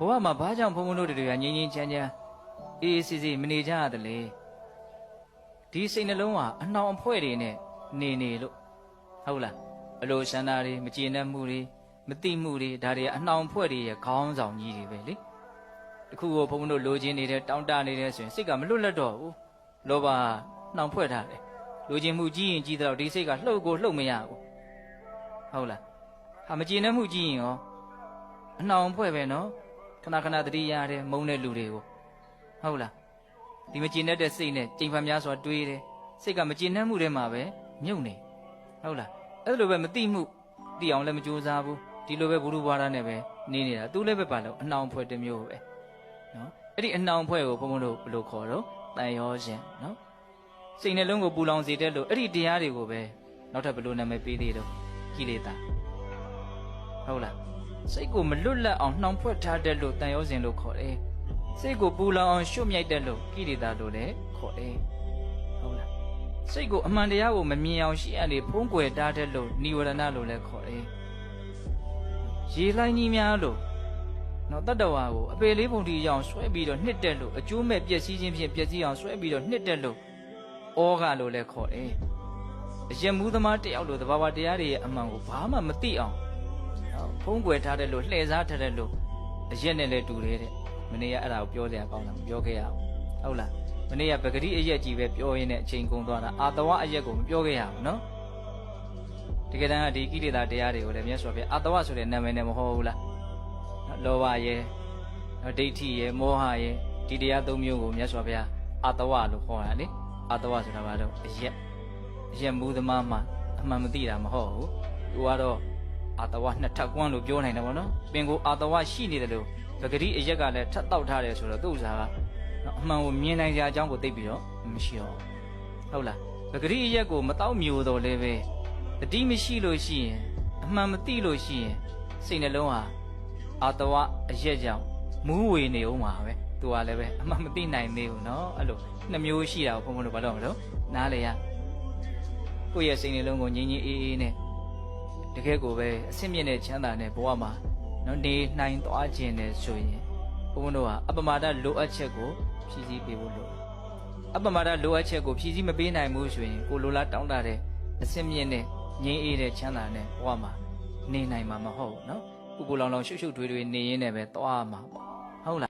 ဘဝမှာဘာကြောင့်ဘုံဘုံတို့တွေကငြင်းငြင်းချမ်းချမ်းအေးအေးဆေးဆေးမနေကြရတယ်လေဒီစိတ်နှလုံးဟာအနှောင်အဖွဲ့တွေနဲ့နေနေလို့ဟုတ်လားအလိုရှန္ဒာတွေမကျေနပ်မှုတွေမတိမှုတွေဒါတွေအနှောင်အဖွဲ့တွေရဲ့ခေါင်းဆောင်ကြီးတွေပဲလေတခုကိုဘုံဘုံတို့လိုချင်နေတဲ့တောင်းတနေတဲ့ဆိုရင်စိတ်ကမလွတ်လပ်တော့ဘူးလောဘနှောင်ဖွဲ့ထားတယ်လိုချင်မှုကြီးရင်ကြီးတော့ဒီစိတ်ကလှုပ်ကိုလှုပ်မရဘူးဟုတ်လားဟာမကျေနပ်မှုကြီးရင်ရောအနှောင်ဖွဲ့ပဲနော် ခဏခဏတတိရတဲ့မုန်းတဲ့လူတွေကိုဟုတ်လားဒီမကျင်တတ်တဲ့စိတ်နဲ့ကြိမ်ဖန်များစွာတွေးတယ်စိတ်ကမကျင်တတ်မှုတွေမှာပဲမြုပ်နေဟုတ်လားအဲ့လိုပဲမတိမှုတိအောင်လည်းမကြိုးစားဘူးဒီလိုပဲဘုရုဘွားရနဲ့ပဲနေနေတာသူလည်းပဲပါလို့အနှောင်ဖွဲ့တစ်မျိုးပဲနော်အဲ့ဒီအနှောင်ဖွဲ့ကိုဘုံဘုံတို့ဘယ်လိုခေါ်တော့တန်ရောရှင်နော်စိတ်နှလုံးကိုပူလောင်စေတဲ့လို့အဲ့ဒီတရားတွေကိုပဲနောက်ထပ်ဘယ်လိုနာမည်ပေးသေးတော့ကိလေသာဟုတ်လား စိတ်ကိုမလွတ်လပ်အောင်နှောင်ဖွဲ့ထားတဲ့လို့တန်ရောစဉ်လို့ခေါ်တယ်။စိတ်ကိုပူလောင်အောင်ရှုမြိုက်တဲ့လို့ကိလေသာလို့လည်းခေါ်တယ်။ဟုတ်လား။စိတ်ကိုအမှန်တရားကိုမမြင်အောင်ရှေ့အနေဖုံးကွယ်ထားတဲ့လို့និဝရဏလို့လည်းခေါ်တယ်။ရေလိုင်းကြီးများလို့နော်တတ္တဝါကိုအပေလေးပုံတီအကြောင်းဆွဲပြီးတော့နှစ်တက်လို့အကျိုးမဲ့ပျက်စီးခြင်းဖြင့်ပျက်စီးအောင်ဆွဲပြီးတော့နှစ်တက်လို့ဩဃလို့လည်းခေါ်တယ်။အယက်မှုသမားတယောက်လို့သဘာဝတရားတွေရဲ့အမှန်ကိုဘာမှမသိအောင်နော် ဖုံးကွယ်ထားတယ်လို့လှည့်စားထားတယ်လို့အရက်နဲ့လည်းတူတယ်တဲ့မနေ့ကအဲ့ဒါကိုပြောစရာကောင်းလားမပြောခဲ့ရဘူးဟုတ်လားမနေ့ကပဂတိအရက်ကြီးပဲပြောရင်းနဲ့အချိန်ကုန်သွားတာအာတဝအရက်ကိုမပြောခဲ့ရဘူးနော်တကယ်တမ်းကဒီကိလေသာတရားတွေကိုလည်းမြတ်စွာဘုရားအာတဝဆိုတဲ့နာမည်နဲ့မဟုတ်ဘူးလားနော်လောဘရဲ့နော်ဒိဋ္ဌိရဲ့မောဟရဲ့ဒီတရားသုံးမျိုးကိုမြတ်စွာဘုရားအာတဝလို့ခေါ်တာလေအာတဝဆိုတာဘာလို့အရက်အရက်မူသမားမှအမှန်မသိတာမဟုတ်ဘူးသူကတော့ အာတဝနှစ်ထပ်ကွန်းလို့ပြောနိုင်တယ်ဗောနော်ပင်ကိုအာတဝရှိနေတယ်လို့ပဂတိအရက်ကလည်းထပ်တောက်ထားတယ်ဆိုတော့သူ့ဥစားကနော်အမှန်ကိုမြင်နိုင်ကြအကြောင်းကိုသိပြီးတော့မရှိတော့ဘူးဟုတ်လားပဂတိအရက်ကိုမတောက်မျိုးတော့လည်းပဲတတိမရှိလို့ရှိရင်အမှန်မသိလို့ရှိရင်စိတ်နှလုံးဟာအာတဝအရက်ကြောင့်မူးဝေနေအောင်ပါပဲသူကလည်းပဲအမှန်မသိနိုင်သေးဘူးနော်အဲ့လိုနှစ်မျိုးရှိတာကိုဘုံဘုံတို့ဘာလို့မလို့နားလေရကိုယ့်ရဲ့စိတ်နှလုံးကိုငြင်းငြင်းအေးအေးနဲ့ တကယ်ကိုပဲအဆင့်မြင့်တဲ့ချမ်းသာတဲ့ဘဝမှာနော်နေနိုင်သွားခြင်းနဲ့ဆိုရင်ဘုန်းဘုန်းတို့ဟာအပမဒလိုအပ်ချက်ကိုဖြည့်ဆည်းပေးဖို့လိုတယ်အပမဒလိုအပ်ချက်ကိုဖြည့်ဆည်းမပေးနိုင်ဘူးဆိုရင်ကိုလိုလားတောင်းတတဲ့အဆင့်မြင့်တဲ့ငြိမ်းအေးတဲ့ချမ်းသာတဲ့ဘဝမှာနေနိုင်မှာမဟုတ်ဘူးနော်ပူပူလောင်လောင်ရှုပ်ရှုပ်ထွေးထွေးနေရင်းနဲ့ပဲသွားမှာပေါ့ဟုတ်လား